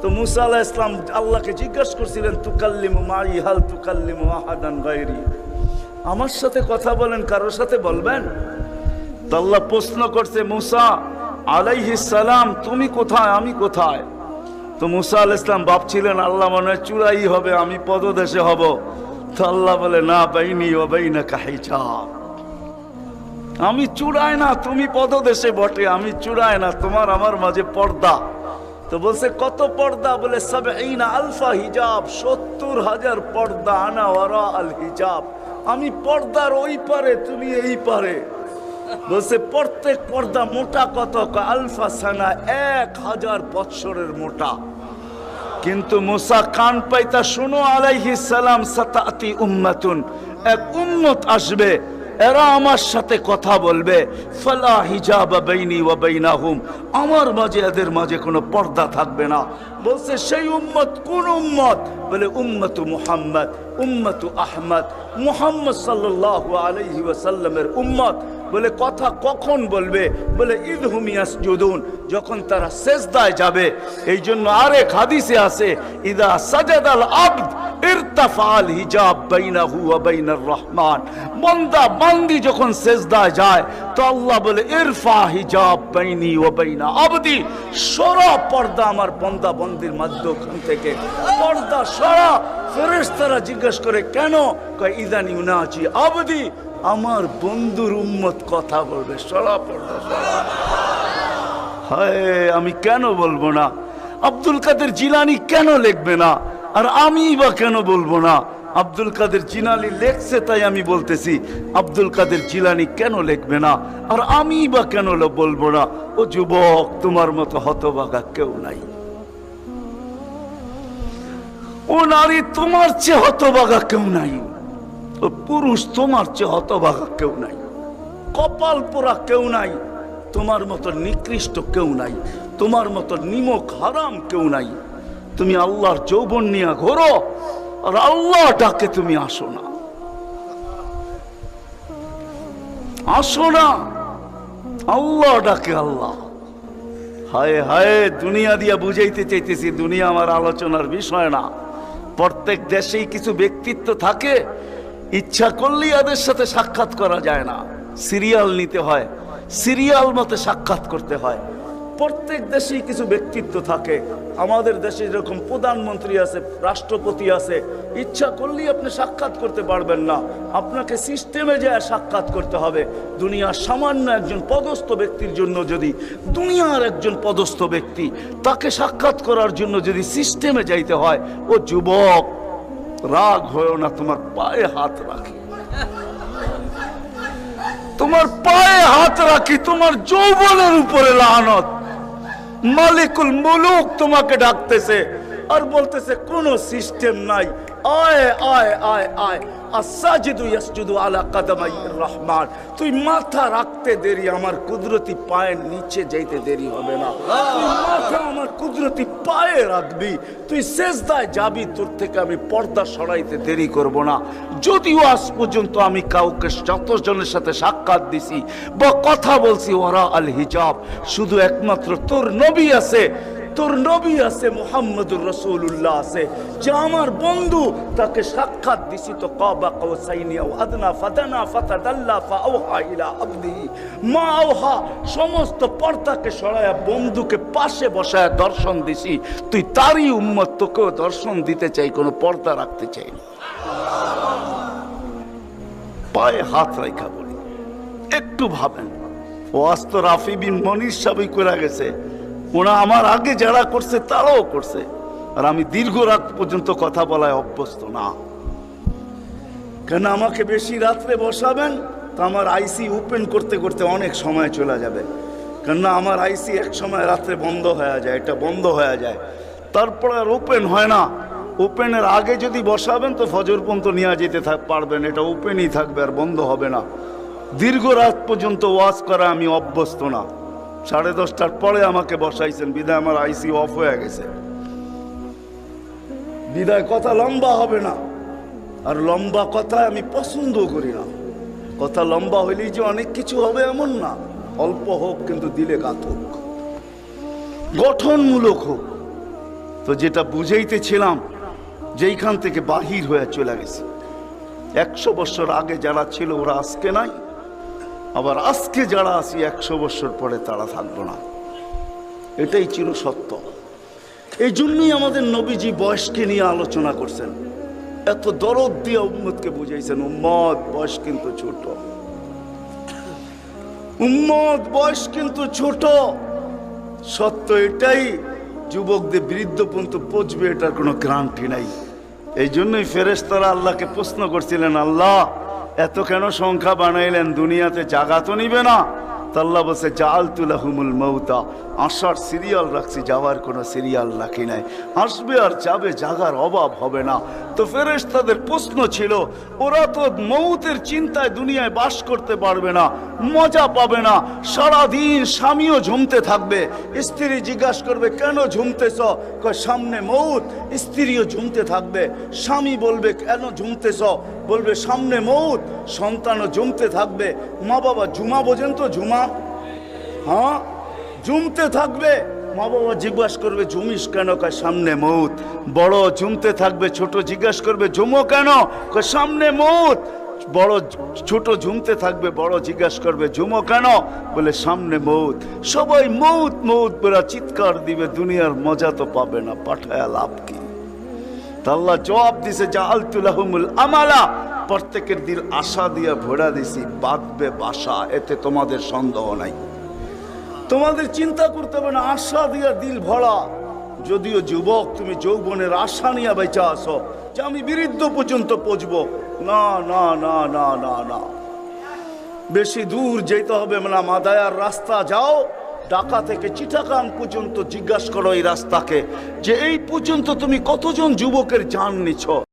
তো মুসা আলাহ ইসলাম আল্লাহকে জিজ্ঞাসা করছিলেন, তুকাল্লিমু মাই, হাল তুকাল্লিমু আহাদান গায়রি? আমার সাথে কথা বলেন, কারোর সাথে বলবেন? তো আল্লাহ প্রশ্ন করছে, মুসা আলাইহি সালাম, তুমি কোথায়? আমি কোথায়? তো মুসা আল ইসলাম ভাবছিলেন আল্লাহ মনে হয় চূড়াই হবে, আমি পদদেশে হব। তো আল্লাহ বলে, না, বাইনি ও বাইনা কাহিচা আমি চূড়ায় না, তুমি পদদেশে বটে, আমি চূড়ায় না, তোমার আমার মাঝে পর্দা। তো বলছে, কত পর্দা? বলে সাবেইনা আলফা হিজাব, সত্তর হাজার পর্দা আনা ওরা আল হিজাব। আমি পর্দার ওই পারে, তুমি এই পারে। বলছে, প্রত্যেক পর্দা মোটা কত? আলফা সানা, এক হাজার বৎসরের মোটা। কিন্তু মুসা কান পাইতা, শুনো আলাইহি সালাম, সাতাতি উম্মাতুন। এক উম্মত আসবে এরা আমার সাথে কথা বলবে। ফালা হিজাব বাইনি আমার মাঝে এদের মাঝে কোনো পর্দা থাকবে না। বলছে, সেই উম্মত কোন উম্মত? বলে, উম্মতু মুহাম্মদ, উম্মতু আহমদ, মুহাম্মদ সাল্লাল্লাহু আলাইহি ওয়াসাল্লামের উম্মত। বলে, কথা কখন বলবে? বলে ঈদ হুমিয়াস জুদুন যখন তারা সেজদায় যাবে। এই জন্য আরেক হাদিসে আছে, ইদা সাজাদাল আবদ ইরতাফাল হিজাব বাইনাহু ওয়া বাইনার রহমান। বান্দা বান্দি যখন সেজদায় যায়, তো আল্লাহ বলে, ইরফা হিজাব বাইনি ওয়া বাইনা আবদি। সরা পর্দা আমার বান্দা থেকে। পর্দা সরা। ফেরেশতারা জিজ্ঞেস করে, কেন? কয়, ইদানি উনাচি আবদি। আমার বন্ধুর উম্মত কথা বলবে, সরা পর্দা সরা। হায়, আমি কেন বলব না? আব্দুল কাদের জিলানি কেন লিখবে না? আর আমি বা কেন বলব না? আব্দুল কাদের চিনালি লেখছে তাই আমি বলতেছি, আব্দুল কাদের জিলানি কেন লিখবে না? আর আমি বা কেন বলব না? ও যুবক, তোমার মতো হতবাগা কেউ নাই। ও নারী, তোমার চেয়ে হতবাগা কেউ নাই। ও পুরুষ, তোমার চেয়ে হতবাগা কেউ নাই। কপাল পোড়া কেউ নাই। তোমার মতো নিকৃষ্ট কেউ নাই। তোমার মতো নিমক হারাম কেউ নাই। তুমি আল্লাহর যৌবন নিয়ে ঘোরো, আর আল্লাহ ডাকে তুমি আসো না। আসো না। আল্লাহ ডাকে আল্লাহ। হায় হায়, দুনিয়া দিয়া বুঝাইতে চাইতেছি, দুনিয়া আমার আলোচনার বিষয় না। প্রত্যেক দেশেই কিছু ব্যক্তিত্ব থাকে, ইচ্ছা করলেই এদের সাথে সাক্ষাৎ করা যায় না। সিরিয়াল নিতে হয়, সিরিয়াল মতে সাক্ষাৎ করতে হয়। প্রত্যেক দেশেই কিছু ব্যক্তিত্ব থাকে। আমাদের দেশে যেরকম প্রধানমন্ত্রী আছে, রাষ্ট্রপতি আছে, ইচ্ছা করলেই আপনি সাক্ষাৎ করতে পারবেন না। আপনাকে সিস্টেমে যায় সাক্ষাৎ করতে হবে। দুনিয়ার সামান্য একজন পদস্থ ব্যক্তির জন্য যদি, দুনিয়ার একজন পদস্থ ব্যক্তি তাকে সাক্ষাৎ করার জন্য যদি সিস্টেমে যাইতে হয়, ও যুবক, রাগ হয়েও না, তোমার পায়ে হাত রাখি। তোমার পায়ে হাত রাখি, তোমার যৌবনের উপরে লানত। মালিকুল মুলুক তোমাকে ডাকতেছে আর বলতেছে কোনো সিস্টেম নাই। আয় আয় আয় আয় আসাজিদু ইয়াসজুদু রহমান তুই মাথা রাখতে দেরি, আমার কুদরতি পায়ের নিচে যাইতে দেরি হবে না। তুই মাথা আমার কুদরতি পায়ে রাখবি। তুই শেষদায় যাবি, তোর থেকে আমি পর্দা সরাইতে দেরি করব না। যদিও আজ পর্যন্ত আমি কাউকে যতজনের সাথে সাক্ষাৎ দিছি বা কথা বলছি, ওরা আল হিজাব শুধু একমাত্র তোর নবী আছে। তোর নবী আছে, মোহাম্মদুর রসুল্লাহ আছে। যে আমার বন্ধু, তাকে সাক্ষাৎ দিছি তো কাবা কাউসাইনি, আও আদনা ফাদানা ফাতাদাল্লা আওহা সমস্ত পর্দাকে সরায়া বন্ধুকে পাশে বসায় দর্শন দিছি। তুই তারই উম্মত, তোকেও দর্শন দিতে চাই, কোনো পর্দা রাখতে চাই পায়ে হাত রাখা বলি। একটু ভাবেন ও আস্ত রাফি বিন মনির সবই করে গেছে ওরা আমার আগে যারা করছে, তারাও করছে। আর আমি দীর্ঘ রাত পর্যন্ত কথা বলায় অভ্যস্ত না। কেন আমাকে বেশি রাত্রে বসাবেন? তো আমার আইসি ওপেন করতে করতে অনেক সময় চলে যাবে। কেননা আমার আইসি এক সময় রাত্রে বন্ধ হয়ে যায়, এটা বন্ধ হয়ে যায়। তারপর আর ওপেন হয় না। ওপেনের আগে যদি বসাবেন, তো ফজর পর্যন্ত নিয়ে যেতে থাক পারবেন। এটা ওপেনই থাকবে আর বন্ধ হবে না। দীর্ঘ রাত পর্যন্ত ওয়াজ করা আমি অভ্যস্ত না। সাড়ে দশটার পরে আমাকে বসাইছেন। বিদায় আমার আইসি অফ হয়ে গেছে। বিদায় কথা লম্বা হবে না। আর লম্বা কথা আমি পছন্দ করি না। কথা লম্বা হইলেই যে অনেক কিছু হবে এমন না। অল্প হোক, কিন্তু দিলে গাত হোক গঠনমূলক হোক। তো যেটা বুঝাইতেছিলাম, যেইখান থেকে বাহির হয়ে চলে গেছে। একশো বছর আগে যারা ছিল ওরা আজকে নাই। আবার আজকে যারা আছি একশো বছর পরে তারা থাকব না। এটাই চির সত্য। এই জন্যই আমাদের নবীজি বয়সকে নিয়ে আলোচনা করছেন। এত দরদ দিয়ে উম্মতকে বুঝাইছেন, উম্মত, বয়স কিন্তু ছোট। উম্মত, বয়স কিন্তু ছোট। সত্য এটাই, যুবকদের বৃদ্ধ পর্যন্ত পচবে এটার কোনো গ্রান্টি নাই। এই জন্যই ফেরেশতারা আল্লাহকে প্রশ্ন করছিলেন, আল্লাহ এত কেন সংখ্যা বানাইলেন? দুনিয়াতে জাগা তো নিবে না। তাল্লা বসে জাল তুলাহুমুল মৌতা আসার সিরিয়াল রাখছি, যাওয়ার কোনো সিরিয়াল রাখি নাই। আসবে আর যাবে, জাগার অভাব হবে না। তো ফেরেশ তাদের প্রশ্ন ছিল, ওরা তো মৌতের চিন্তায় দুনিয়ায় বাস করতে পারবে না, মজা পাবে না, সারাদিন স্বামীও ঝুমতে থাকবে। স্ত্রী জিজ্ঞাসা করবে, কেন ঝুমতেছ? সামনে মৌত, স্ত্রীও ঝুমতে থাকবে। স্বামী বলবে, কেন ঝুমতেছ? বলবে, সামনে মৌত, সন্তানও ঝুমতে থাকবে। মা বাবা ঝুমা বোঝেন তো ঝুমা হ্যাঁ? জুমতে থাকবে। মা বাবা জিজ্ঞাসা করবে জুমিস কেন? কয়, সামনে মৌত। বড় জুমতে থাকবে, ছোট জিজ্ঞাসা করবে জুমো কেন? কয়, সামনে মৌত। বড় ছোট ঝুমতে থাকবে, বড় জিজ্ঞাসা করবে, ঝুমো কেন? বলে, সামনে মৌত। সবাই মৌত মৌত বলে চিৎকার দিবে, দুনিয়ার মজা তো পাবে না, পাঠায় লাভ কি? তা আল্লাহ জবাব দিছে জাআলতুলাহুমুল আমালা। প্রত্যেকের দিল আশা দিয়া ভরা দিছি, বাঁধবে বাসা, এতে তোমাদের সন্দেহ নাই। তোমাদের চিন্তা করতে হবে না, আশা দিয়া দিল ভরা। যদিও যুবক, তুমি যৌবনের আশা নিয়ে বেঁচে আসো যে আমি বিরুদ্ধ পর্যন্ত পচবো না না না না না না। বেশি দূর যেতে হবে না মাদায়ার রাস্তা যাও, ঢাকা থেকে চিটাগাং পর্যন্ত জিজ্ঞাসা করো এই রাস্তাকে, যে এই পর্যন্ত তুমি কতজন যুবকের জান নিছ?